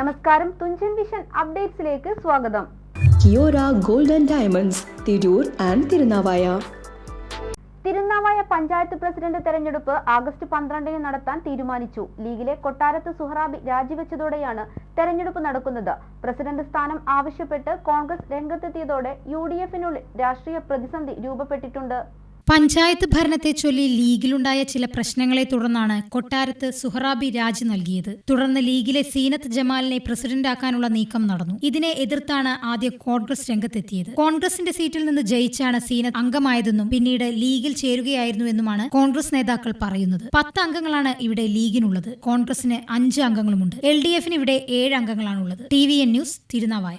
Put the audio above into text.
നമസ്കാരം തുഞ്ചൻ വിഷൻ അപ്ഡേറ്റ്സിലേക്ക് സ്വാഗതം. Kiora golden diamonds Tirur and Tirunavaya. Tirunavaya panchayat president തെരഞ്ഞെടുപ്പ് ആഗസ്റ്റ് പന്ത്രണ്ടിന് നടത്താൻ തീരുമാനിച്ചു. ലീഗിലെ കൊട്ടാരത്ത് സുഹറാബി രാജിവെച്ചതോടെയാണ് തെരഞ്ഞെടുപ്പ് നടക്കുന്നത്. പ്രസിഡന്റ് സ്ഥാനം ആവശ്യപ്പെട്ട് കോൺഗ്രസ് രംഗത്തെത്തിയതോടെ യു ഡി എഫിനുള്ളിൽ രാഷ്ട്രീയ പ്രതിസന്ധി രൂപപ്പെട്ടിട്ടുണ്ട്. പഞ്ചായത്ത് ഭരണത്തെ ചൊല്ലി ലീഗിലുണ്ടായ ചില പ്രശ്നങ്ങളെ തുടർന്നാണ് കൊട്ടാരത്ത് സുഹറാബി രാജി നൽകിയത്. തുടർന്ന് ലീഗിലെ സീനത്ത് ജമാലിനെ പ്രസിഡന്റാക്കാനുള്ള നീക്കം നടന്നു. ഇതിനെ എതിർത്താണ് ആദ്യം കോൺഗ്രസ് രംഗത്തെത്തിയത്. കോൺഗ്രസിന്റെ സീറ്റിൽ നിന്ന് ജയിച്ചാണ് സീനത്ത് അംഗമായതെന്നും പിന്നീട് ലീഗിൽ ചേരുകയായിരുന്നുവെന്നുമാണ് കോൺഗ്രസ് നേതാക്കൾ പറയുന്നത്. പത്ത് അംഗങ്ങളാണ് ഇവിടെ ലീഗിനുള്ളത്. കോൺഗ്രസിന് അഞ്ച് അംഗങ്ങളുമുണ്ട്. എൽ ഡി എഫിന് ഇവിടെ ഏഴ് അംഗങ്ങളാണുള്ളത്. T V N news Tirunavaya.